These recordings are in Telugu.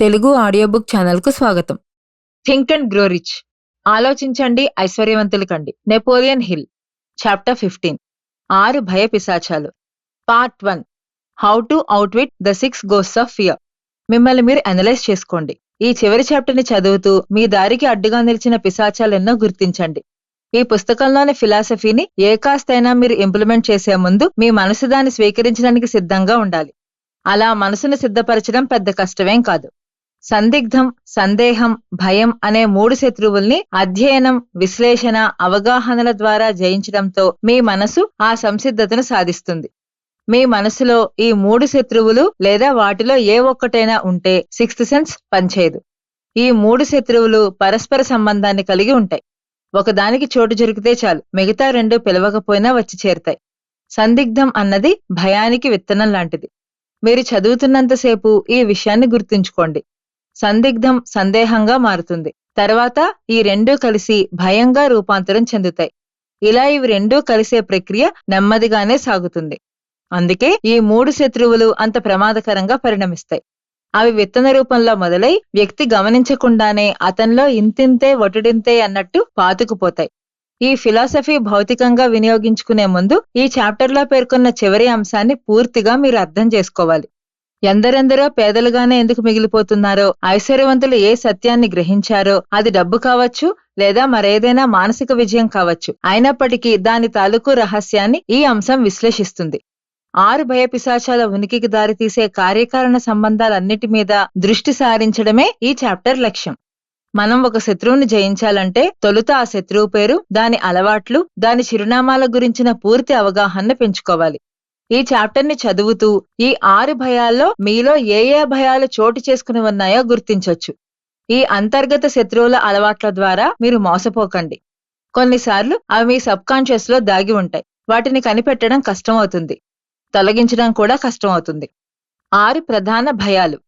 తెలుగు ఆడియో బుక్ ఛానల్కు స్వాగతం. Think and grow rich. ఆలోచించండి ఐశ్వర్యవంతులు కండి నెపోలియన్ హిల్ చాప్టర్ ఫిఫ్టీన్. ఆరు భయ పిశాచాలు. Part one. How to outwit the six goes of fear. మిమ్మల్ని మీరు అనలైజ్ చేసుకోండి. ఈ చివరి చాప్టర్ని చదువుతూ మీ దారికి అడ్డుగా నిలిచిన పిశాచాలెన్నో గుర్తించండి. ఈ పుస్తకంలోని ఫిలాసఫీని ఏ కాస్తైనా మీరు ఇంప్లిమెంట్ చేసే ముందు మీ మనసు దాన్ని స్వీకరించడానికి సిద్ధంగా ఉండాలి. అలా మనసును సిద్ధపరచడం పెద్ద కష్టమేం కాదు. సందిగ్ధం సందేహం భయం అనే మూడు శత్రువుల్ని అధ్యయనం విశ్లేషణ అవగాహనల ద్వారా జయించడంతో మీ మనసు ఆ సంసిద్ధతను సాధిస్తుంది. మీ మనసులో ఈ మూడు శత్రువులు లేదా వాటిలో ఏ ఒక్కటైనా ఉంటే సిక్స్త్ సెన్స్ పనిచేయదు. ఈ మూడు శత్రువులు పరస్పర సంబంధాన్ని కలిగి ఉంటాయి. ఒకదానికి చోటు జరిగితే చాలు మిగతా రెండు పిలవకపోయినా వచ్చి చేరుతాయి. సందిగ్ధం అన్నది భయానికి విత్తనం లాంటిది. మీరు చదువుతున్నంతసేపు ఈ విషయాన్ని గుర్తుంచుకోండి. సందిగ్ధం సందేహంగా మారుతుంది. తర్వాత ఈ రెండూ కలిసి భయంగా రూపాంతరం చెందుతాయి. ఇలా ఇవి రెండూ కలిసే ప్రక్రియ నెమ్మదిగానే సాగుతుంది. అందుకే ఈ మూడు శత్రువులు అంత ప్రమాదకరంగా పరిణమిస్తాయి. అవి విత్తన రూపంలో మొదలై వ్యక్తి గమనించకుండానే అతనిలో ఇంతింతే ఒటుడింతే అన్నట్టు పాతుకుపోతాయి. ఈ ఫిలాసఫీ భౌతికంగా వినియోగించుకునే ముందు ఈ చాప్టర్లో పేర్కొన్న చివరి అంశాన్ని పూర్తిగా మీరు అర్థం చేసుకోవాలి. ఎందరెందరో పేదలుగానే ఎందుకు మిగిలిపోతున్నారో ఐశ్వర్యవంతులు ఏ సత్యాన్ని గ్రహించారో అది డబ్బు కావచ్చు లేదా మరేదైనా మానసిక విజయం కావచ్చు. అయినప్పటికీ దాని తాలూకు రహస్యాన్ని ఈ అంశం విశ్లేషిస్తుంది. ఆరు భయపిశాచాల ఉనికికి దారితీసే కార్యకారణ సంబంధాలన్నిటి మీద దృష్టి సారించడమే ఈ చాప్టర్ లక్ష్యం. మనం ఒక శత్రువుని జయించాలంటే తొలుత ఆ శత్రువు పేరు దాని అలవాట్లు దాని చిరునామాల గురించిన పూర్తి అవగాహన పెంచుకోవాలి. ఈ చాప్టర్ని చదువుతూ ఈ ఆరు భయాల్లో మీలో ఏ ఏ భయాలు చోటు చేసుకుని ఉన్నాయో గుర్తించొచ్చు. ఈ అంతర్గత శత్రువుల అలవాట్ల ద్వారా మీరు మోసపోకండి. కొన్నిసార్లు అవి మీ సబ్ కాన్షియస్లో దాగి ఉంటాయి. వాటిని కనిపెట్టడం కష్టమవుతుంది. తొలగించడం కూడా కష్టమవుతుంది. ఆరు ప్రధాన భయాలు.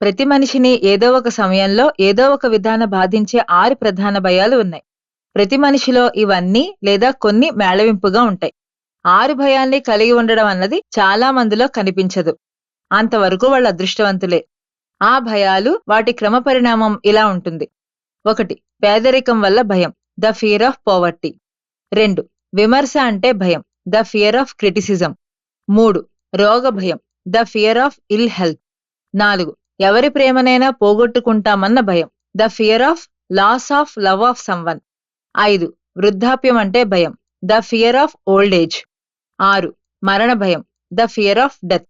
ప్రతి మనిషిని ఏదో ఒక సమయంలో ఏదో ఒక విధాన బాధించే ఆరు ప్రధాన భయాలు ఉన్నాయి. ప్రతి మనిషిలో ఇవన్నీ లేదా కొన్ని మేళవింపుగా ఉంటాయి. ఆరు భయాల్ని కలిగి ఉండడం అన్నది చాలా మందిలో కనిపించదు. అంతవరకు వాళ్ళ అదృష్టవంతులే. ఆ భయాలు వాటి క్రమ పరిణామం ఇలా ఉంటుంది. ఒకటి పేదరికం వల్ల భయం ద ఫియర్ ఆఫ్ పోవర్టీ. రెండు విమర్శ అంటే భయం ద ఫియర్ ఆఫ్ క్రిటిసిజం. మూడు రోగ భయం the fear of ill health. నాలుగు ఎవరి ప్రేమనైనా పోగొట్టుకుంటామన్న భయం the fear of loss of love of someone. ఐదు వృద్ధాప్యం అంటే భయం the fear of old age ఆరు. మరణ భయం. ద ఫియర్ ఆఫ్ డెత్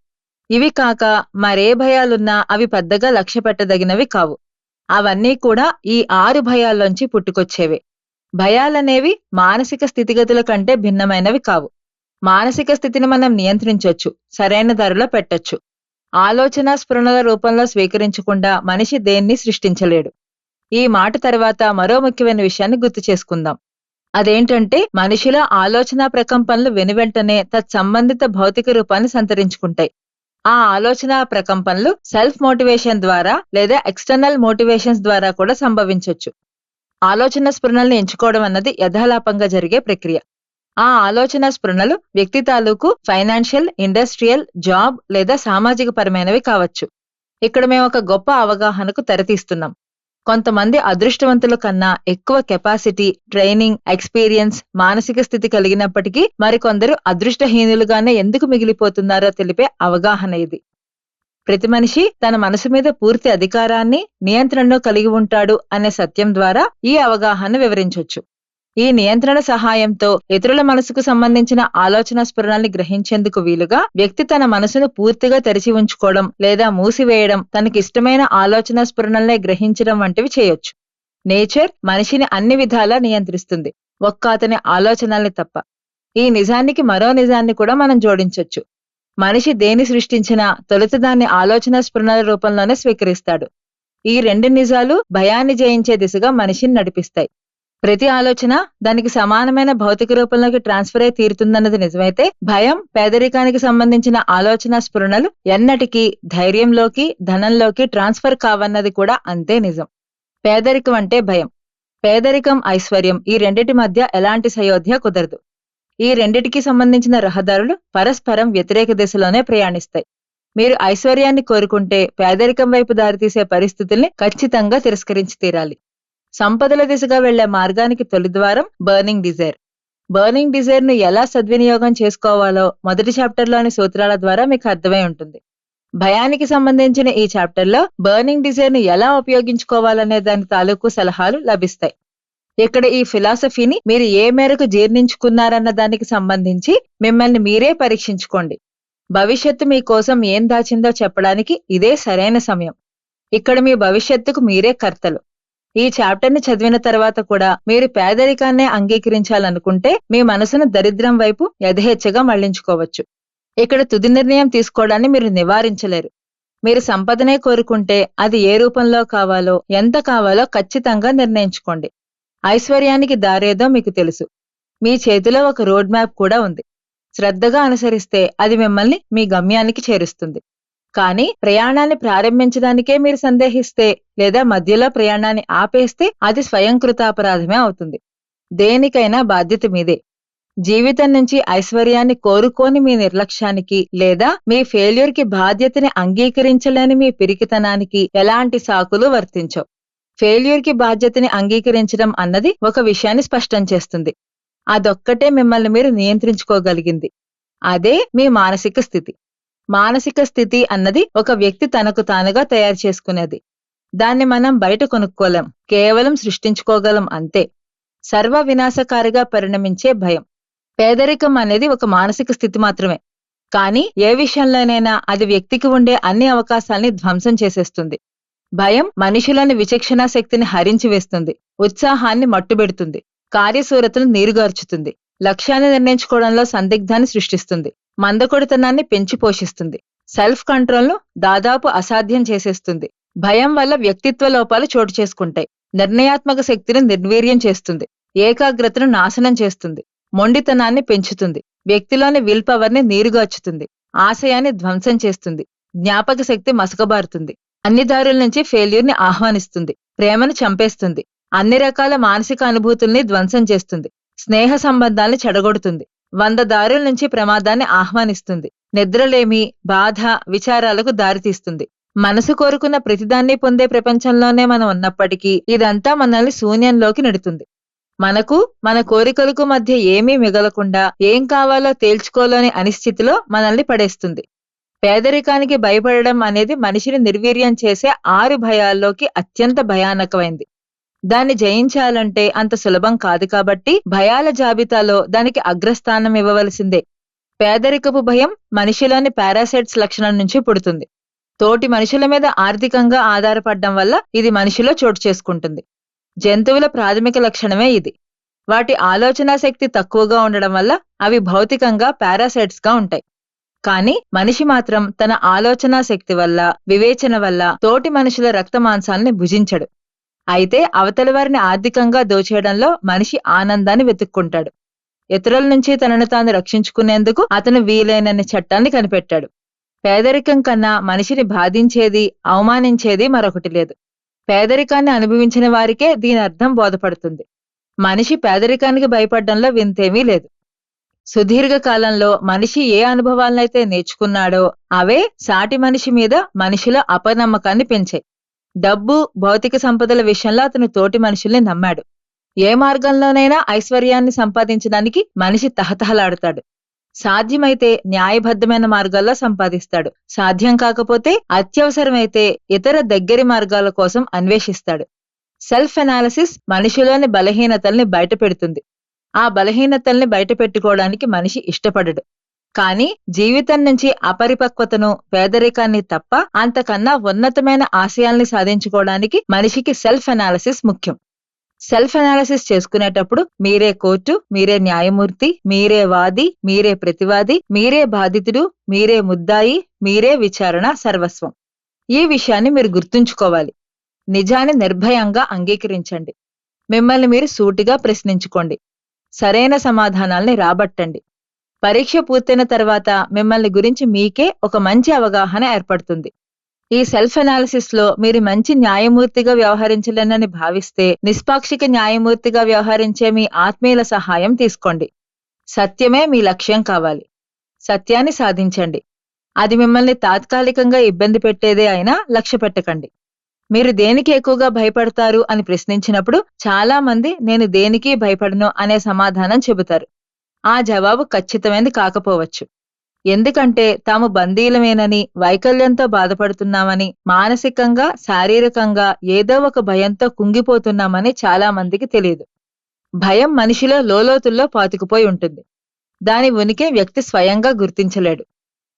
ఇవి కాక మరే భయాలున్నా అవి పెద్దగా లక్ష్య పెట్టదగినవి కావు. అవన్నీ కూడా ఈ ఆరు భయాల్లోంచి పుట్టుకొచ్చేవే. భయాలనేవి మానసిక స్థితిగతుల కంటే భిన్నమైనవి కావు. మానసిక స్థితిని మనం నియంత్రించవచ్చు సరైన ధరలో పెట్టొచ్చు. ఆలోచన స్ఫురణల రూపంలో స్వీకరించకుండా మనిషి దేన్ని సృష్టించలేడు. ఈ మాట తర్వాత మరో ముఖ్యమైన విషయాన్ని గుర్తు చేసుకుందాం. అదేంటంటే మనిషిల ఆలోచన ప్రకంపనలు వెనువెంటనే తత్సంబంధిత భౌతిక రూపాన్ని సంతరించుకుంటాయి. ఆ ఆలోచన ప్రకంపనలు సెల్ఫ్ మోటివేషన్ ద్వారా లేదా ఎక్స్టర్నల్ మోటివేషన్స్ ద్వారా కూడా సంభవించవచ్చు ఆలోచన స్ఫురణల్ని ఎంచుకోవడం అన్నది యథాలాపంగా జరిగే ప్రక్రియ. ఆ ఆలోచన స్ఫురణలు వ్యక్తి తాలూకు ఫైనాన్షియల్ ఇండస్ట్రియల్ జాబ్ లేదా సామాజిక పరమైనవి కావచ్చు. ఇక్కడ మేము ఒక గొప్ప అవగాహనకు తెరతీస్తున్నాం. కొంతమంది అదృష్టవంతుల కన్నా ఎక్కువ కెపాసిటీ ట్రైనింగ్ ఎక్స్పీరియన్స్ మానసిక స్థితి కలిగినప్పటికీ మరికొందరు అదృష్టహీనులుగానే ఎందుకు మిగిలిపోతున్నారో తెలిపే అవగాహన ఇది. ప్రతి మనిషి తన మనసు మీద పూర్తి అధికారాన్ని నియంత్రణను కలిగి ఉంటాడు అనే సత్యం ద్వారా ఈ అవగాహన వివరించొచ్చు. ఈ నియంత్రణ సహాయంతో ఇతరుల మనసుకు సంబంధించిన ఆలోచన స్ఫురణల్ని గ్రహించేందుకు వీలుగా వ్యక్తి తన మనసును పూర్తిగా తెరిచి ఉంచుకోవడం లేదా మూసివేయడం తనకిష్టమైన ఆలోచన స్ఫురణల్నే గ్రహించడం వంటివి చేయొచ్చు. నేచర్ మనిషిని అన్ని విధాలా నియంత్రిస్తుంది. ఒక్క అతని ఆలోచనల్ని తప్ప. ఈ నిజానికి మరో నిజాన్ని కూడా మనం జోడించొచ్చు. మనిషి దేని సృష్టించినా తొలుత దాన్ని ఆలోచన స్ఫురణల రూపంలోనే స్వీకరిస్తాడు. ఈ రెండు నిజాలు భయాన్ని జయించే దిశగా మనిషిని నడిపిస్తాయి. ప్రతి ఆలోచన దానికి సమానమైన భౌతిక రూపంలోకి ట్రాన్స్ఫర్ అయి తీరుతుందన్నది నిజమైతే భయం పేదరికానికి సంబంధించిన ఆలోచన స్ఫురణలు ఎన్నటికీ ధైర్యంలోకి ధనంలోకి ట్రాన్స్ఫర్ కావన్నది కూడా అంతే నిజం. పేదరికం అంటే భయం. పేదరికం ఐశ్వర్యం. ఈ రెండిటి మధ్య ఎలాంటి సయోధ్య కుదరదు. ఈ రెండిటికి సంబంధించిన రహదారులు పరస్పరం వ్యతిరేక దిశలోనే ప్రయాణిస్తాయి. మీరు ఐశ్వర్యాన్ని కోరుకుంటే పేదరికం వైపు దారితీసే పరిస్థితుల్ని ఖచ్చితంగా తిరస్కరించి తీరాలి. సంపదల దిశగా వెళ్ళే మార్గానికి తొలి ద్వారం బర్నింగ్ డిజైర్. బర్నింగ్ డిజైర్ను ఎలా సద్వినియోగం చేసుకోవాలో మొదటి చాప్టర్లోని సూత్రాల ద్వారా మీకు అర్థమై ఉంటుంది. భయానికి సంబంధించిన ఈ చాప్టర్లో బర్నింగ్ డిజైర్ను ఎలా ఉపయోగించుకోవాలనే దాని తాలూకు సలహాలు లభిస్తాయి. ఇక్కడ ఈ ఫిలాసఫీని మీరు ఏ మేరకు జీర్ణించుకున్నారన్న దానికి సంబంధించి మిమ్మల్ని మీరే పరీక్షించుకోండి. భవిష్యత్తు మీకోసం ఏం దాచిందో చెప్పడానికి ఇదే సరైన సమయం. ఇక్కడ మీ భవిష్యత్తుకు మీరే కర్తలు. ఈ చాప్టర్ని చదివిన తర్వాత కూడా మీరు పేదరికాన్నే అంగీకరించాలనుకుంటే మీ మనసును దరిద్రం వైపు యథేచ్ఛగా మళ్ళించుకోవచ్చు. ఇక్కడ తుది నిర్ణయం తీసుకోవడాన్ని మీరు నివారించలేరు. మీరు సంపదనే కోరుకుంటే అది ఏ రూపంలో కావాలో ఎంత కావాలో ఖచ్చితంగా నిర్ణయించుకోండి. ఐశ్వర్యానికి దారేదో మీకు తెలుసు. మీ చేతిలో ఒక రోడ్ మ్యాప్ కూడా ఉంది. శ్రద్ధగా అనుసరిస్తే అది మిమ్మల్ని మీ గమ్యానికి చేరుస్తుంది. కానీ ప్రయాణాన్ని ప్రారంభించడానికే మీరు సందేహిస్తే లేదా మధ్యలో ప్రయాణాన్ని ఆపేస్తే అది స్వయంకృతాపరాధమే అవుతుంది. దేనికైనా బాధ్యత మీదే. జీవితం నుంచి ఐశ్వర్యాన్ని కోరుకోని మీ నిర్లక్ష్యానికి లేదా మీ ఫెయిల్యూర్కి బాధ్యతని అంగీకరించలేని మీ పిరికితనానికి ఎలాంటి సాకులు వర్తించవు. ఫెయిల్యూర్కి బాధ్యతని అంగీకరించడం అన్నది ఒక విషయాన్ని స్పష్టం చేస్తుంది. అదొక్కటే మిమ్మల్ని మీరు నియంత్రించుకోగలిగింది. అదే మీ మానసిక స్థితి. మానసిక స్థితి అన్నది ఒక వ్యక్తి తనకు తానుగా తయారు చేసుకునేది. దాన్ని మనం బయట కొనుక్కోలేం కేవలం సృష్టించుకోగలం అంతే. సర్వ వినాశకారిగా పరిణమించే భయం. పేదరికం అనేది ఒక మానసిక స్థితి మాత్రమే. కానీ ఏ విషయంలోనైనా అది వ్యక్తికి ఉండే అన్ని అవకాశాల్ని ధ్వంసం చేసేస్తుంది. భయం మనుషులని విచక్షణా శక్తిని హరించి వేస్తుంది ఉత్సాహాన్ని మట్టుబెడుతుంది కార్యశూరతను నీరుగార్చుతుంది లక్ష్యాన్ని నిర్ణయించుకోవడంలో సందిగ్ధాన్ని సృష్టిస్తుంది. మందకొడితనాన్ని పెంచి పోషిస్తుంది. సెల్ఫ్ కంట్రోల్ను దాదాపు అసాధ్యం చేసేస్తుంది. భయం వల్ల వ్యక్తిత్వ లోపాలు చోటు చేసుకుంటాయి. నిర్ణయాత్మక శక్తిని నిర్వీర్యం చేస్తుంది. ఏకాగ్రతను నాశనం చేస్తుంది. మొండితనాన్ని పెంచుతుంది. వ్యక్తిలోని విల్ పవర్ని నీరుగార్చుతుంది. ఆశయాన్ని ధ్వంసం చేస్తుంది. జ్ఞాపక శక్తి మసకబారుతుంది. అన్ని దారుల నుంచి ఫెయిల్యూర్ని ఆహ్వానిస్తుంది. ప్రేమను చంపేస్తుంది. అన్ని రకాల మానసిక అనుభూతుల్ని ధ్వంసం చేస్తుంది. స్నేహ సంబంధాల్ని చెడగొడుతుంది. వంద దారుల నుంచి ప్రమాదాన్ని ఆహ్వానిస్తుంది. నిద్రలేమి బాధ విచారాలకు దారితీస్తుంది. మనసు కోరుకున్న ప్రతిదాన్ని పొందే ప్రపంచంలోనే మనం ఉన్నప్పటికీ ఇదంతా మనల్ని శూన్యంలోకి నెడుతుంది. మనకు మన కోరికలకు మధ్య ఏమీ మిగలకుండా ఏం కావాలో తేల్చుకోలేని అనిశ్చితిలో మనల్ని పడేస్తుంది. పేదరికానికి భయపడడం అనేది మనిషిని నిర్వీర్యం చేసే ఆరు భయాల్లోకి అత్యంత భయానకమైంది. దాన్ని జయించాలంటే అంత సులభం కాదు కాబట్టి భయాల జాబితాలో దానికి అగ్రస్థానం ఇవ్వవలసిందే. పేదరికపు భయం మనిషిలోని పారాసైట్స్ లక్షణం నుంచి పుడుతుంది. తోటి మనుషుల మీద ఆర్థికంగా ఆధారపడడం వల్ల ఇది మనిషిలో చోటు చేసుకుంటుంది. జంతువుల ప్రాథమిక లక్షణమే ఇది. వాటి ఆలోచనా శక్తి తక్కువగా ఉండడం వల్ల అవి భౌతికంగా పారాసైట్స్గా ఉంటాయి. కానీ మనిషి మాత్రం తన ఆలోచనా శక్తి వల్ల వివేచన వల్ల తోటి మనుషుల రక్త మాంసాలని భుజించడు. అయితే అవతలి వారిని ఆర్థికంగా దోచేయడంలో మనిషి ఆనందాన్ని వెతుక్కుంటాడు. ఇతరుల నుంచి తనను తాను రక్షించుకునేందుకు అతను వీలైనన్ని చట్టాన్ని కనిపెట్టాడు. పేదరికం కన్నా మనిషిని బాధించేది అవమానించేది మరొకటి లేదు. పేదరికాన్ని అనుభవించిన వారికే దీని అర్థం బోధపడుతుంది. మనిషి పేదరికానికి భయపడడంలో వింతేమీ లేదు. సుదీర్ఘ కాలంలో మనిషి ఏ అనుభవాలనైతే నేర్చుకున్నాడో అవే సాటి మనిషి మీద మనిషిలో అపనమ్మకాన్ని పెంచాయి. డబ్బు భౌతిక సంపదల విషయంలో అతను తోటి మనుషుల్ని నమ్మాడు. ఏ మార్గంలోనైనా ఐశ్వర్యాన్ని సంపాదించడానికి మనిషి తహతహలాడతాడు. సాధ్యమైతే న్యాయబద్ధమైన మార్గాల్లో సంపాదిస్తాడు. సాధ్యం కాకపోతే అత్యవసరమైతే ఇతర దగ్గరి మార్గాల కోసం అన్వేషిస్తాడు. సెల్ఫ్ అనాలిసిస్ మనిషిలోని బలహీనతల్ని బయటపెడుతుంది. ఆ బలహీనతల్ని బయటపెట్టుకోవడానికి మనిషి ఇష్టపడడు. కానీ జీవితం నుంచి అపరిపక్వతను పేదరికాన్ని తప్ప అంతకన్నా ఉన్నతమైన ఆశయాల్ని సాధించుకోవడానికి మనిషికి సెల్ఫ్ అనాలిసిస్ ముఖ్యం. సెల్ఫ్ అనాలిసిస్ చేసుకునేటప్పుడు మీరే కోర్టు మీరే న్యాయమూర్తి మీరే వాది మీరే ప్రతివాది మీరే బాధితుడు మీరే ముద్దాయి మీరే విచారణ సర్వస్వం. ఈ విషయాన్ని మీరు గుర్తుంచుకోవాలి. నిజాన్ని నిర్భయంగా అంగీకరించండి. మిమ్మల్ని మీరు సూటిగా ప్రశ్నించుకోండి. సరైన సమాధానాల్ని రాబట్టండి. పరీక్ష పూర్తయిన తర్వాత మిమ్మల్ని గురించి మీకే ఒక మంచి అవగాహన ఏర్పడుతుంది. ఈ సెల్ఫ్ అనాలిసిస్లో మీరు మంచి న్యాయమూర్తిగా వ్యవహరించలేనని భావిస్తే నిష్పాక్షిక న్యాయమూర్తిగా వ్యవహరించే మీ ఆత్మీయుల సహాయం తీసుకోండి. సత్యమే మీ లక్ష్యం కావాలి. సత్యాన్ని సాధించండి. అది మిమ్మల్ని తాత్కాలికంగా ఇబ్బంది పెట్టేదే అయినా లక్ష్య పెట్టకండి. మీరు దేనికి ఎక్కువగా భయపడతారు అని ప్రశ్నించినప్పుడు చాలా మంది నేను దేనికి భయపడను అనే సమాధానం చెబుతారు. ఆ జవాబు ఖచ్చితమైనది కాకపోవచ్చు. ఎందుకంటే తాము బందీలమేనని వైకల్యంతో బాధపడుతున్నామని మానసికంగా శారీరకంగా ఏదో ఒక భయంతో కుంగిపోతున్నామని చాలా మందికి తెలియదు. భయం మనిషిలో లోలోతుల్లో పాతుకుపోయి ఉంటుంది. దాని ఉనికి వ్యక్తి స్వయంగా గుర్తించలేడు.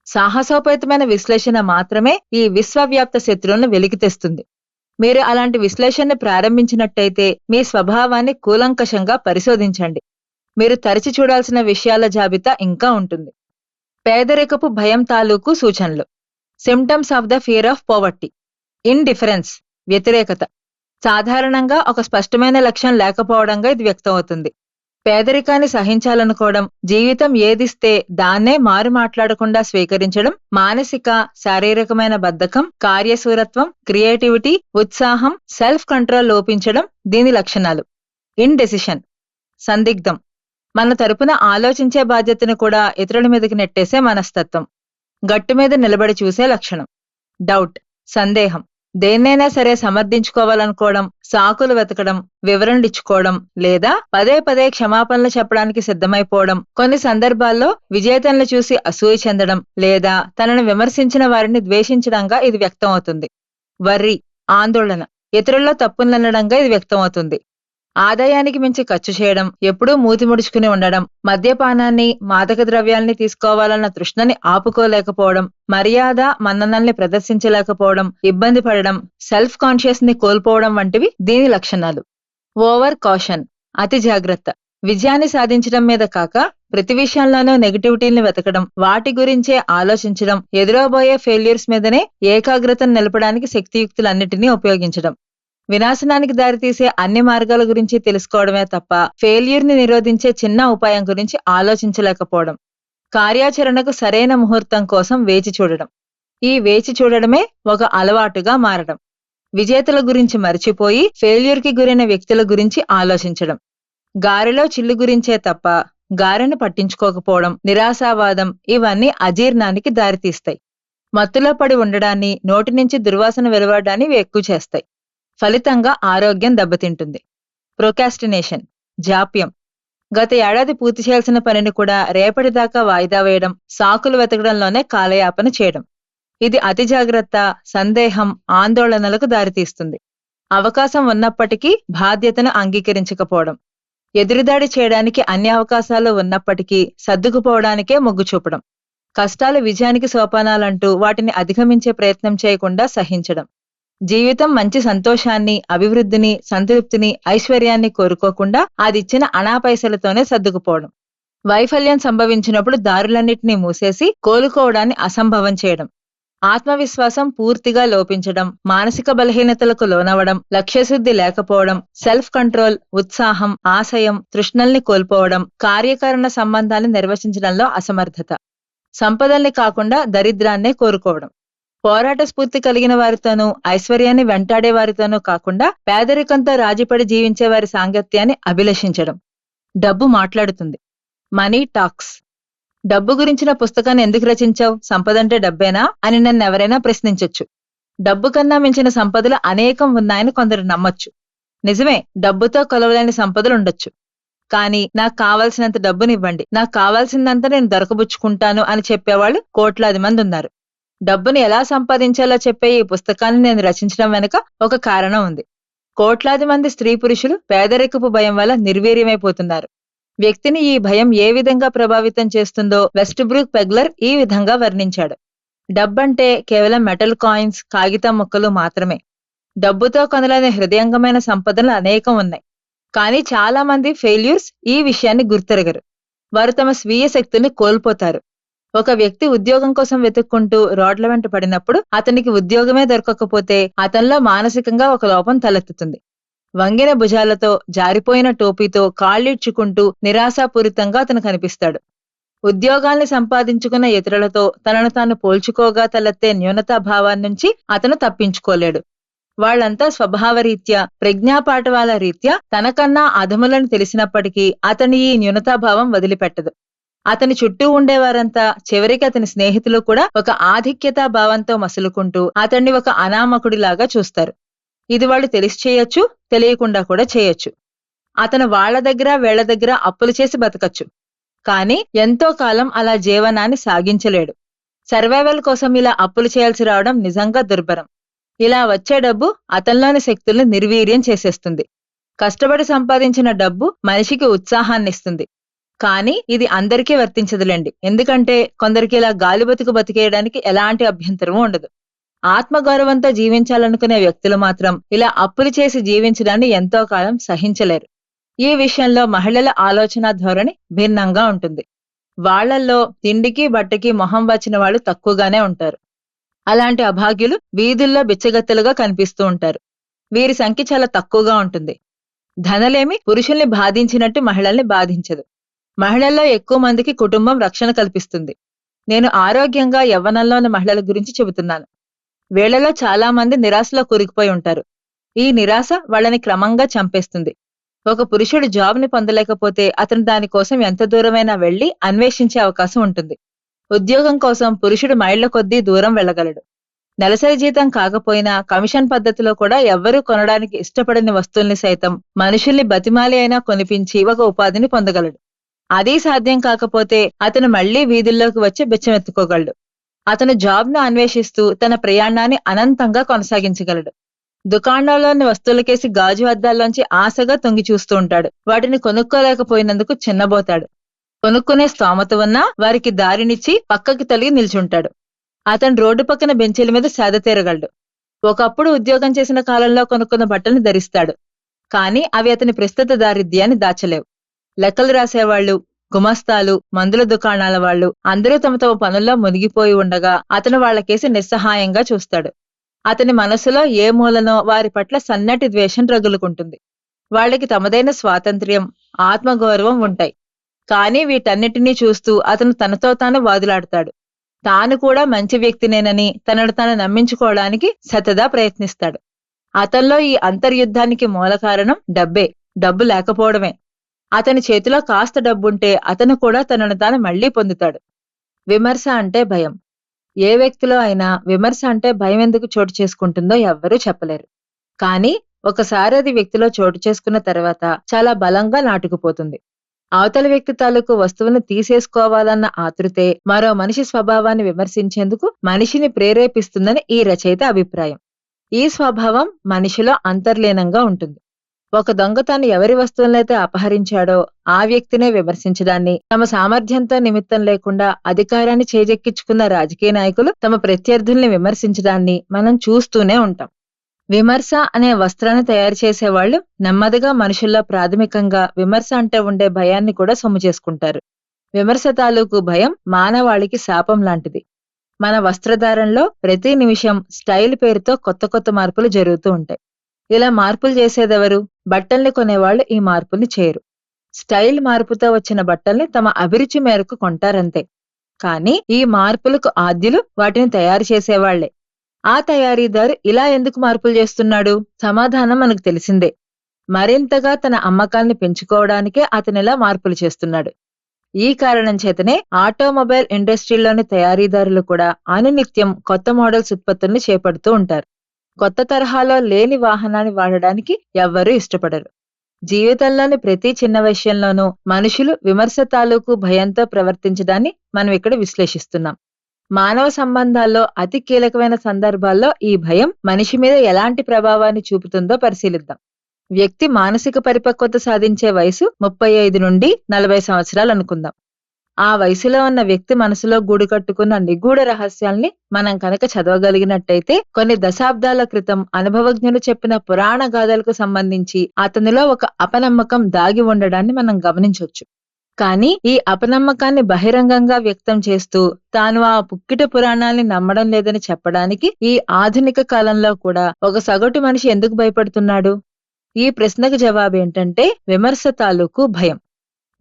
సాహసోపేతమైన విశ్లేషణ మాత్రమే ఈ విశ్వవ్యాప్త శత్రువులను వెలికితెస్తుంది మీరు అలాంటి విశ్లేషణను ప్రారంభించినట్టయితే మీ స్వభావాన్ని కూలంకషంగా పరిశోధించండి. మీరు తరచి చూడాల్సిన విషయాల జాబితా ఇంకా ఉంటుంది. పేదరికపు భయం తాలూకు సూచనలు. Symptoms of the fear of poverty indifference వ్యతిరేకత. సాధారణంగా ఒక స్పష్టమైన లక్ష్యం లేకపోవడంగా ఇది వ్యక్తమవుతుంది. పేదరికాన్ని సహించాలనుకోవడం జీవితం ఏదిస్తే దాన్నే మారు మాట్లాడకుండా స్వీకరించడం మానసిక శారీరకమైన బద్ధకం కార్యశూరత్వం క్రియేటివిటీ ఉత్సాహం సెల్ఫ్ కంట్రోల్ లోపించడం దీని లక్షణాలు. ఇన్డెసిషన్ సందిగ్ధం. మన తరపున ఆలోచించే బాధ్యతను కూడా ఇతరుల మీదకి నెట్టేసే మనస్తత్వం. గట్టు మీద నిలబడి చూసే లక్షణం. డౌట్ సందేహం. దేన్నైనా సరే సమర్థించుకోవాలనుకోవడం సాకులు వెతకడం వివరణలు ఇచ్చుకోవడం లేదా పదే పదే క్షమాపణలు చెప్పడానికి సిద్ధమైపోవడం కొన్ని సందర్భాల్లో విజేతలను చూసి అసూయ చెందడం లేదా తనను విమర్శించిన వారిని ద్వేషించడంగా ఇది వ్యక్తమవుతుంది. వర్రి ఆందోళన. ఇతరుల్లో తప్పులనడంగా ఇది వ్యక్తమవుతుంది. ఆదాయానికి మించి ఖర్చు చేయడం ఎప్పుడూ మూతి ముడుచుకుని ఉండడం మద్యపానాన్ని మాదక ద్రవ్యాల్ని తీసుకోవాలన్న తృష్ణని ఆపుకోలేకపోవడం మర్యాద మన్ననల్ని ప్రదర్శించలేకపోవడం ఇబ్బంది పడడం సెల్ఫ్ కాన్షియస్ని కోల్పోవడం వంటివి దీని లక్షణాలు. ఓవర్ కాషన్ అతి జాగ్రత్త. విజయాన్ని సాధించడం మీద కాక ప్రతి విషయంలోనూ నెగిటివిటీని వెతకడం వాటి గురించే ఆలోచించడం ఎదురబోయే ఫెయిల్యూర్స్ మీదనే ఏకాగ్రతను నిలపడానికి శక్తియుక్తులన్నిటినీ ఉపయోగించడం. వినాశనానికి దారితీసే అన్ని మార్గాల గురించి తెలుసుకోవడమే తప్ప ఫెయిల్యూర్ని నిరోధించే చిన్న ఉపాయం గురించి ఆలోచించలేకపోవడం కార్యాచరణకు సరైన ముహూర్తం కోసం వేచి చూడడం. ఈ వేచి చూడడమే ఒక అలవాటుగా మారడం. విజేతల గురించి మర్చిపోయి ఫెయిల్యూర్కి గురైన వ్యక్తుల గురించి ఆలోచించడం. గారెలో చిల్లు గురించే తప్ప గారెను పట్టించుకోకపోవడం నిరాశావాదం ఇవన్నీ అజీర్ణానికి దారితీస్తాయి. మత్తులో పడి ఉండడాన్ని నోటి నుంచి దుర్వాసన వెలువడాన్ని ఎక్కువ చేస్తాయి. ఫలితంగా ఆరోగ్యం దెబ్బతింటుంది. ప్రొకాస్టినేషన్ జాప్యం. గత ఏడాది పూర్తి చేయాల్సిన పనిని కూడా రేపటిదాకా వాయిదా వేయడం సాకులు వెతకడంలోనే కాలయాపన చేయడం. ఇది అతి జాగ్రత్త సందేహం ఆందోళనలకు దారితీస్తుంది. అవకాశం ఉన్నప్పటికీ బాధ్యతను అంగీకరించకపోవడం. ఎదురుదాడి చేయడానికి అన్ని అవకాశాలు ఉన్నప్పటికీ సర్దుకుపోవడానికే మొగ్గు చూపడం. కష్టాలు విజయానికి సోపానాలంటూ వాటిని అధిగమించే ప్రయత్నం చేయకుండా సహించడం. జీవితం మంచి సంతోషాన్ని అభివృద్ధిని సంతృప్తిని ఐశ్వర్యాన్ని కోరుకోకుండా అదిచ్చిన అనాపైసలతోనే సర్దుకుపోవడం. వైఫల్యం సంభవించినప్పుడు దారులన్నింటినీ మూసేసి కోలుకోవడాన్ని అసంభవం చేయడం. ఆత్మవిశ్వాసం పూర్తిగా లోపించడం మానసిక బలహీనతలకు లోనవడం లక్ష్యశుద్ధి లేకపోవడం సెల్ఫ్ కంట్రోల్ ఉత్సాహం ఆశయం తృష్ణల్ని కోల్పోవడం కార్యకరణ సంబంధాన్ని నిర్వచించడంలో అసమర్థత. సంపదల్ని కాకుండా దరిద్రాన్నే కోరుకోవడం. పోరాట స్ఫూర్తి కలిగిన వారితోనూ ఐశ్వర్యాన్ని వెంటాడే వారితోనూ కాకుండా పేదరికంతో రాజీపడి జీవించే వారి సాంగత్యాన్ని అభిలషించడం. డబ్బు మాట్లాడుతుంది. Money talks. డబ్బు గురించిన పుస్తకాన్ని ఎందుకు రచించావు? సంపదంటే డబ్బేనా? అని నన్ను ఎవరైనా ప్రశ్నించొచ్చు. డబ్బు కన్నా మించిన సంపదలు అనేకం ఉన్నాయని కొందరు నమ్మొచ్చు. నిజమే డబ్బుతో కొలవలేని సంపదలు ఉండొచ్చు. కానీ నాకు కావాల్సినంత డబ్బునివ్వండి. నాకు కావాల్సిందంతా నేను దొరకబుచ్చుకుంటాను అని చెప్పేవాళ్ళు కోట్లాది మంది ఉన్నారు. డబ్బుని ఎలా సంపాదించాలో చెప్పే ఈ పుస్తకాన్ని నేను రచించడం వెనుక ఒక కారణం ఉంది. కోట్లాది మంది స్త్రీ పురుషులు పేదరికపు భయం వల్ల నిర్వీర్యమైపోతున్నారు. వ్యక్తిని ఈ భయం ఏ విధంగా ప్రభావితం చేస్తుందో వెస్ట్ బ్రూక్ పెగ్లర్ ఈ విధంగా వర్ణించాడు. డబ్బంటే కేవలం మెటల్ కాయిన్స్ కాగితం ముక్కలు మాత్రమే. డబ్బుతో కొనలేని హృదయంగమైన సంపదలు అనేకం ఉన్నాయి. కానీ చాలా మంది ఫెయిల్యూర్స్ ఈ విషయాన్ని గుర్తెరగరు. వారు తమ స్వీయ శక్తిని కోల్పోతారు. ఒక వ్యక్తి ఉద్యోగం కోసం వెతుక్కుంటూ రోడ్ల వెంట పడినప్పుడు అతనికి ఉద్యోగమే దొరకకపోతే అతనిలో మానసికంగా ఒక లోపం తలెత్తుతుంది. వంగిన భుజాలతో జారిపోయిన టోపీతో కాళ్ళిడ్చుకుంటూ నిరాశాపూరితంగా అతను కనిపిస్తాడు. ఉద్యోగాల్ని సంపాదించుకున్న ఇతరులతో తనను తాను పోల్చుకోగా తలెత్తే న్యూనతాభావాన్నించి నుంచి అతను తప్పించుకోలేడు. వాళ్ళంతా స్వభావరీత్యా ప్రజ్ఞాపాఠవాల రీత్యా తనకన్నా అధములను తెలిసినప్పటికీ అతని ఈ న్యూనతాభావం వదిలిపెట్టదు. అతని చుట్టూ ఉండేవారంతా చివరికి అతని స్నేహితులు కూడా ఒక ఆధిక్యతా భావంతో మసులుకుంటూ అతన్ని ఒక అనామకుడిలాగా చూస్తారు. ఇది వాళ్ళు తెలిసి చేయొచ్చు తెలియకుండా కూడా చేయొచ్చు. అతను వాళ్ళ దగ్గర వీళ్ళ దగ్గర అప్పులు చేసి బతకచ్చు. కానీ ఎంతో కాలం అలా జీవనాన్ని సాగించలేడు. సర్వైవల్ కోసం ఇలా అప్పులు చేయాల్సి రావడం నిజంగా దుర్భరం. ఇలా వచ్చే డబ్బు అతనిలోని శక్తుల్ని నిర్వీర్యం చేసేస్తుంది. కష్టపడి సంపాదించిన డబ్బు మనిషికి ఉత్సాహాన్నిస్తుంది. కానీ ఇది అందరికీ వర్తించదులేండి. ఎందుకంటే కొందరికి ఇలా గాలి బతుకు బతికేయడానికి ఎలాంటి అభ్యంతరం ఉండదు. ఆత్మగౌరవంతో జీవించాలనుకునే వ్యక్తులు మాత్రం ఇలా అప్పులు చేసి జీవించడాన్ని ఎంతో కాలం సహించలేరు. ఈ విషయంలో మహిళల ఆలోచన ధోరణి భిన్నంగా ఉంటుంది. వాళ్ళల్లో తిండికి బట్టకి మొహం వచ్చిన వాళ్ళు తక్కువగానే ఉంటారు. అలాంటి అభాగ్యులు వీధుల్లో బిచ్చగత్తెలుగా కనిపిస్తూ ఉంటారు. వీరి సంఖ్య చాలా తక్కువగా ఉంటుంది. ధనలేమి పురుషుల్ని బాధించినట్టు మహిళల్ని బాధించదు. మహిళల్లో ఎక్కువ మందికి కుటుంబం రక్షణ కల్పిస్తుంది. నేను ఆరోగ్యంగా యవ్వనంలో ఉన్న మహిళల గురించి చెబుతున్నాను. వీళ్ళలో చాలా మంది నిరాశలో కూరుకుపోయి ఉంటారు. ఈ నిరాశ వాళ్ళని క్రమంగా చంపేస్తుంది. ఒక పురుషుడు జాబ్ని పొందలేకపోతే అతను దానికోసం ఎంత దూరమైనా వెళ్ళి అన్వేషించే అవకాశం ఉంటుంది. ఉద్యోగం కోసం పురుషుడు మైళ్ళ కొద్దీ దూరం వెళ్ళగలడు. నెలసరి జీతం కాకపోయినా కమిషన్ పద్ధతిలో కూడా ఎవ్వరూ కొనడానికి ఇష్టపడని వస్తువుల్ని సైతం మనుషుల్ని బతిమాలి అయినా కొనిపించి ఒక ఉపాధిని పొందగలడు. అదీ సాధ్యం కాకపోతే అతను మళ్ళీ వీధుల్లోకి వచ్చి బిచ్చమెత్తుకోగలడు. అతను జాబ్ను అన్వేషిస్తూ తన ప్రయాణాన్ని అనంతంగా కొనసాగించగలడు. దుకాణంలోని వస్తువులకేసి గాజు అద్దాల్లోంచి ఆశగా తొంగి చూస్తూ ఉంటాడు. వాటిని కొనుక్కోలేకపోయినందుకు చిన్నబోతాడు. కొనుక్కునే స్తోమత ఉన్నా వారికి దారినిచ్చి పక్కకి తొలగి నిల్చుంటాడు. అతను రోడ్డు పక్కన బెంచీల మీద సేద తీరగలడు. ఒకప్పుడు ఉద్యోగం చేసిన కాలంలో కొనుక్కున్న బట్టల్ని ధరిస్తాడు. కానీ అవి అతని ప్రస్తుత దారిద్ర్యాన్ని దాచలేవు. లెక్కలు రాసేవాళ్ళు గుమస్తాలు మందుల దుకాణాల వాళ్ళు. అందరూ తమ తమ పనుల్లో మునిగిపోయి ఉండగా అతను వాళ్ళకేసి నిస్సహాయంగా చూస్తాడు. అతని మనసులో ఏ మూలనో వారి పట్ల సన్నటి ద్వేషం రగులుకుంటుంది. వాళ్ళకి తమదైన స్వాతంత్ర్యం ఆత్మగౌరవం ఉంటాయి. కానీ వీటన్నిటినీ చూస్తూ అతను తనతో తాను వాదులాడతాడు. తాను కూడా మంచి వ్యక్తినేనని తనను తాను నమ్మించుకోవడానికి సతదా ప్రయత్నిస్తాడు. అతనిలో ఈ అంతర్యుద్ధానికి మూల కారణం డబ్బే. డబ్బు లేకపోవడమే. అతని చేతిలో కాస్త డబ్బుంటే అతను కూడా తనను తాను మళ్ళీ పొందుతాడు. విమర్శ అంటే భయం. ఏ వ్యక్తిలో అయినా విమర్శ అంటే భయం ఎందుకు చోటు చేసుకుంటుందో ఎవ్వరూ చెప్పలేరు. కానీ ఒకసారి అది వ్యక్తిలో చోటు చేసుకున్న తర్వాత చాలా బలంగా నాటుకుపోతుంది. అవతల వ్యక్తి తాలూకు వస్తువును తీసేసుకోవాలన్న ఆతృతే మరో మనిషి స్వభావాన్ని విమర్శించేందుకు మనిషిని ప్రేరేపిస్తుందని ఈ రచయిత అభిప్రాయం. ఈ స్వభావం మనిషిలో అంతర్లీనంగా ఉంటుంది. ఒక దొంగ తాను ఎవరి వస్తువులనైతే అపహరించాడో ఆ వ్యక్తినే విమర్శించడాన్ని తమ సామర్థ్యంతో నిమిత్తం లేకుండా అధికారాన్ని చేజెక్కించుకున్న రాజకీయ నాయకులు తమ ప్రత్యర్థుల్ని విమర్శించడాన్ని మనం చూస్తూనే ఉంటాం. విమర్శ అనే వస్త్రాన్ని తయారు చేసేవాళ్ళు నెమ్మదిగా మనుషుల్లో ప్రాథమికంగా విమర్శ అంటే ఉండే భయాన్ని కూడా సొమ్ము చేసుకుంటారు. విమర్శ తాలూకు భయం మానవాళికి శాపం లాంటిది. మన వస్త్రధారణలో ప్రతి నిమిషం స్టైల్ పేరుతో కొత్త కొత్త మార్పులు జరుగుతూ ఉంటాయి. ఇలా మార్పులు చేసేదెవరు? బట్టల్ని కొనేవాళ్ళు ఈ మార్పుని చేయరు. స్టైల్ మార్పుతో వచ్చిన బట్టల్ని తమ అభిరుచి మేరకు కొంటారంతే. కానీ ఈ మార్పులకు ఆద్యులు వాటిని తయారు చేసేవాళ్ళే. ఆ తయారీదారు ఇలా ఎందుకు మార్పులు చేస్తున్నాడు? సమాధానం మనకు తెలిసిందే. మరింతగా తన అమ్మకాల్ని పెంచుకోవడానికే అతనిలా మార్పులు చేస్తున్నాడు. ఈ కారణం చేతనే ఆటోమొబైల్ ఇండస్ట్రీలోని తయారీదారులు కూడా అనునిత్యం కొత్త మోడల్స్ ఉత్పత్తుల్ని చేపడుతూ ఉంటారు. కొత్త తరహాలో లేని వాహనాన్ని వాడడానికి ఎవ్వరూ ఇష్టపడరు. జీవితంలోని ప్రతి చిన్న విషయంలోనూ మనుషులు విమర్శ తాలూకు భయంతో ప్రవర్తించడాన్ని మనం ఇక్కడ విశ్లేషిస్తున్నాం. మానవ సంబంధాల్లో అతి కీలకమైన సందర్భాల్లో ఈ భయం మనిషి మీద ఎలాంటి ప్రభావాన్ని చూపుతుందో పరిశీలిద్దాం. వ్యక్తి మానసిక పరిపక్వత సాధించే వయసు ముప్పై ఐదు నుండి నలభై సంవత్సరాలు అనుకుందాం. ఆ వయసులో ఉన్న వ్యక్తి మనసులో గూడు కట్టుకున్న నిగూఢ రహస్యాల్ని మనం కనుక చదవగలిగినట్టయితే కొన్ని దశాబ్దాల క్రితం అనుభవజ్ఞులు చెప్పిన పురాణ గాథలకు సంబంధించి అతనిలో ఒక అపనమ్మకం దాగి ఉండడాన్ని మనం గమనించవచ్చు కానీ ఈ అపనమ్మకాన్ని బహిరంగంగా వ్యక్తం చేస్తూ తాను ఆ పుక్కిట పురాణాల్ని నమ్మడం లేదని చెప్పడానికి ఈ ఆధునిక కాలంలో కూడా ఒక సగటు మనిషి ఎందుకు భయపడుతున్నాడు? ఈ ప్రశ్నకు జవాబు ఏంటంటే విమర్శ తాలూకు భయం.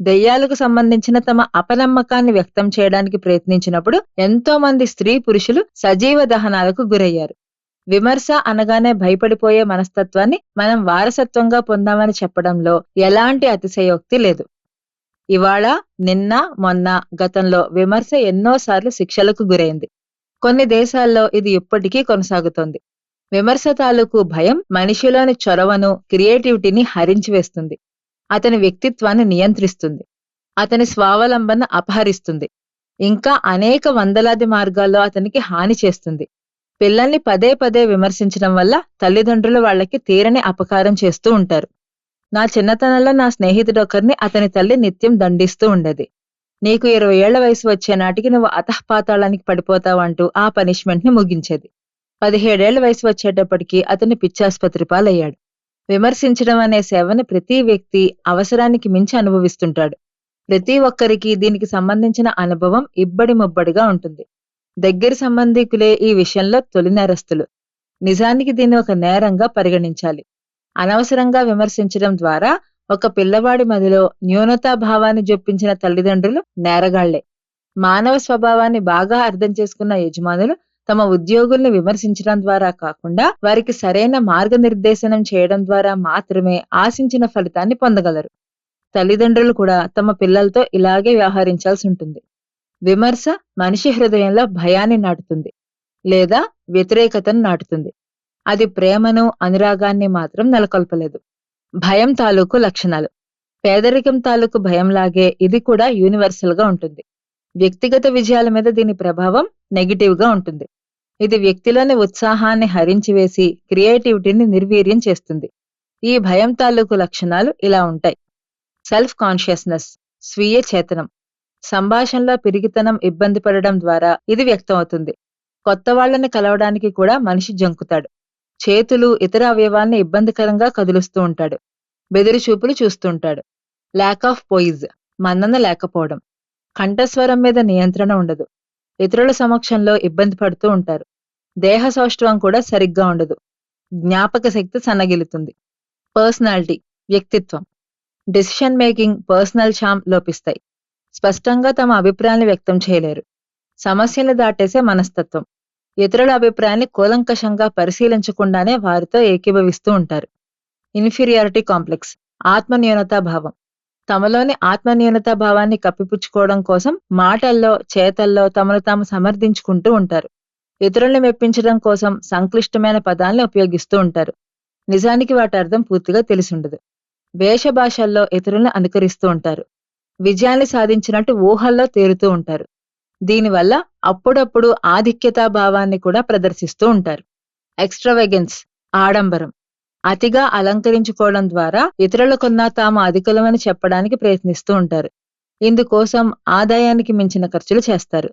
దెయ్యాలకు సంబంధించిన తమ అపనమ్మకాన్ని వ్యక్తం చేయడానికి ప్రయత్నించినప్పుడు ఎంతో మంది స్త్రీ పురుషులు సజీవ దహనాలకు గురయ్యారు. విమర్శ అనగానే భయపడిపోయే మనస్తత్వాన్ని మనం వారసత్వంగా పొందామని చెప్పడంలో ఎలాంటి అతిశయోక్తి లేదు. ఇవాళ నిన్న మొన్న గతంలో విమర్శ ఎన్నోసార్లు శిక్షలకు గురైంది. కొన్ని దేశాల్లో ఇది ఇప్పటికీ కొనసాగుతోంది. విమర్శ తాలూకు భయం మనిషిలోని చొరవను క్రియేటివిటీని హరించివేస్తుంది. అతని వ్యక్తిత్వాన్ని నియంత్రిస్తుంది. అతని స్వావలంబన అపహరిస్తుంది. ఇంకా అనేక వందలాది మార్గాల్లో అతనికి హాని చేస్తుంది. పిల్లల్ని పదే పదే విమర్శించడం వల్ల తల్లిదండ్రులు వాళ్ళకి తీరని అపకారం చేస్తూ ఉంటారు. నా చిన్నతనంలో నా స్నేహితుడొకరిని అతని తల్లి నిత్యం దండిస్తూ ఉండేది. నీకు ఇరవై ఏళ్ళ వయసు వచ్చే నాటికి నువ్వు అతఃపాతాళానికి పడిపోతావంటూ ఆ పనిష్మెంట్ని ముగించేది. పదిహేడేళ్ళ వయసు వచ్చేటప్పటికి అతను పిచ్చాసుపత్రి పాలయ్యాడు. విమర్శించడం అనే సేవని ప్రతి వ్యక్తి అవసరానికి మించి అనుభవిస్తుంటాడు. ప్రతి ఒక్కరికి దీనికి సంబంధించిన అనుభవం ఇబ్బడి ముబ్బడిగా ఉంటుంది. దగ్గర సంబంధికులే ఈ విషయంలో తొలి నేరస్తులు. నిజానికి దీన్ని ఒక నేరంగా పరిగణించాలి. అనవసరంగా విమర్శించడం ద్వారా ఒక పిల్లవాడి మదిలో న్యూనతా భావాన్ని జొప్పించిన తల్లిదండ్రులు నేరగాళ్ళే. మానవ స్వభావాన్ని బాగా అర్థం చేసుకున్న యజమానులు తమ ఉద్యోగుల్ని విమర్శించడం ద్వారా కాకుండా వారికి సరైన మార్గనిర్దేశనం చేయడం ద్వారా మాత్రమే ఆశించిన ఫలితాన్ని పొందగలరు. తల్లిదండ్రులు కూడా తమ పిల్లలతో ఇలాగే వ్యవహరించాల్సి ఉంటుంది. విమర్శ మనిషి హృదయంలో భయాన్ని నాటుతుంది లేదా వ్యతిరేకతను నాటుతుంది. అది ప్రేమను అనురాగాన్ని మాత్రం నెలకొల్పలేదు. భయం తాలూకు లక్షణాలు. పేదరికం తాలూకు భయంలాగే ఇది కూడా యూనివర్సల్గా ఉంటుంది. వ్యక్తిగత విజయాల మీద దీని ప్రభావం నెగిటివ్గా ఉంటుంది. ఇది వ్యక్తిలోని ఉత్సాహాన్ని హరించివేసి క్రియేటివిటీని నిర్వీర్యం చేస్తుంది. ఈ భయం తాలూకు లక్షణాలు ఇలా ఉంటాయి. సెల్ఫ్ కాన్షియస్నెస్ స్వీయ చేతనం. సంభాషణలో పిరిగితనం ఇబ్బంది పడడం ద్వారా ఇది వ్యక్తమవుతుంది కొత్త వాళ్ళని కలవడానికి కూడా మనిషి జంకుతాడు. చేతులు ఇతర అవయవాల్ని ఇబ్బందికరంగా కదులుస్తూ ఉంటాడు. బెదిరి చూపులు చూస్తుంటాడు ల్యాక్ ఆఫ్ పోయిజ్ మన్నన లేకపోవడం. కంఠస్వరం మీద నియంత్రణ ఉండదు. ఇతరుల సమక్షంలో ఇబ్బంది పడుతూ ఉంటారు. దేహ సౌష్ఠవం కూడా సరిగ్గా ఉండదు. జ్ఞాపక శక్తి సన్నగిలుతుంది. పర్సనాలిటీ వ్యక్తిత్వం. డెసిషన్ మేకింగ్ పర్సనల్ షామ్ లోపిస్తాయి. స్పష్టంగా తమ అభిప్రాయాన్ని వ్యక్తం చేయలేరు. సమస్యలు దాటేసే మనస్తత్వం. ఇతరుల అభిప్రాయాన్ని కూలంకషంగా పరిశీలించకుండానే వారితో ఏకీభవిస్తూ ఉంటారు. ఇన్ఫీరియారిటీ కాంప్లెక్స్ ఆత్మన్యూనతా భావం. తమలోని ఆత్మన్యూనతా భావాన్ని కప్పిపుచ్చుకోవడం కోసం మాటల్లో చేతల్లో తమను తాము సమర్థించుకుంటూ ఉంటారు. ఇతరుల్ని మెప్పించడం కోసం సంక్లిష్టమైన పదాలను ఉపయోగిస్తూ ఉంటారు. నిజానికి వాటి అర్థం పూర్తిగా తెలిసుండదు. వేష భాషల్లో ఇతరులను అనుకరిస్తూ ఉంటారు. విజయాన్ని సాధించినట్టు ఊహల్లో తేరుతూ ఉంటారు. దీనివల్ల అప్పుడప్పుడు ఆధిక్యతా భావాన్ని కూడా ప్రదర్శిస్తూ ఉంటారు. ఎక్స్ట్రావెగెన్స్ ఆడంబరం. అతిగా అలంకరించుకోవడం ద్వారా ఇతరులకున్నా తాము అధికులమని చెప్పడానికి ప్రయత్నిస్తూ ఉంటారు. ఇందుకోసం ఆదాయానికి మించిన ఖర్చులు చేస్తారు.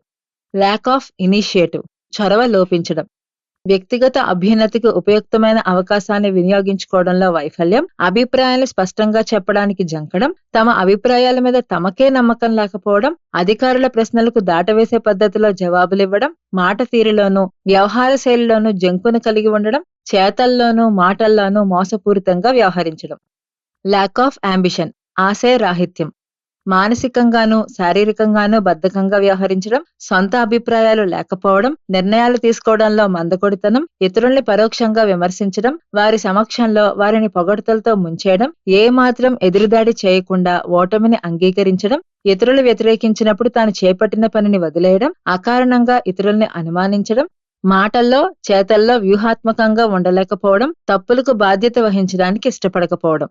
ల్యాక్ ఆఫ్ ఇనిషియేటివ్ చొరవ లోపించడం. వ్యక్తిగత అభ్యున్నతికి ఉపయుక్తమైన అవకాశాన్ని వినియోగించుకోవడంలో వైఫల్యం అభిప్రాయాలు స్పష్టంగా చెప్పడానికి జంకడం తమ అభిప్రాయాల మీద తమకే నమ్మకం లేకపోవడం అధికారుల ప్రశ్నలకు దాటవేసే పద్ధతిలో జవాబులివ్వడం మాట తీరులోనూ వ్యవహార శైలిలోనూ జంకును కలిగి ఉండడం చేతల్లోనూ మాటల్లోనూ మోసపూరితంగా వ్యవహరించడం. ల్యాక్ ఆఫ్ అంబిషన్ ఆశయ రాహిత్యం మానసికంగానూ శారీరకంగానూ బద్ధకంగా వ్యవహరించడం సొంత అభిప్రాయాలు లేకపోవడం నిర్ణయాలు తీసుకోవడంలో మందకొడితనం ఇతరుల్ని పరోక్షంగా విమర్శించడం వారి సమక్షంలో వారిని పొగడ్తలతో ముంచేయడం ఏ మాత్రం ఎదురుదాడి చేయకుండా ఓటమిని అంగీకరించడం ఇతరులు వ్యతిరేకించినప్పుడు తాను చేపట్టిన పనిని వదిలేయడం అకారణంగా ఇతరుల్ని అనుమానించడం మాటల్లో చేతల్లో వ్యూహాత్మకంగా ఉండలేకపోవడం తప్పులకు బాధ్యత వహించడానికి ఇష్టపడకపోవడం.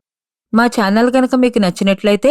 మా ఛానల్ కనుక మీకు నచ్చినట్లయితే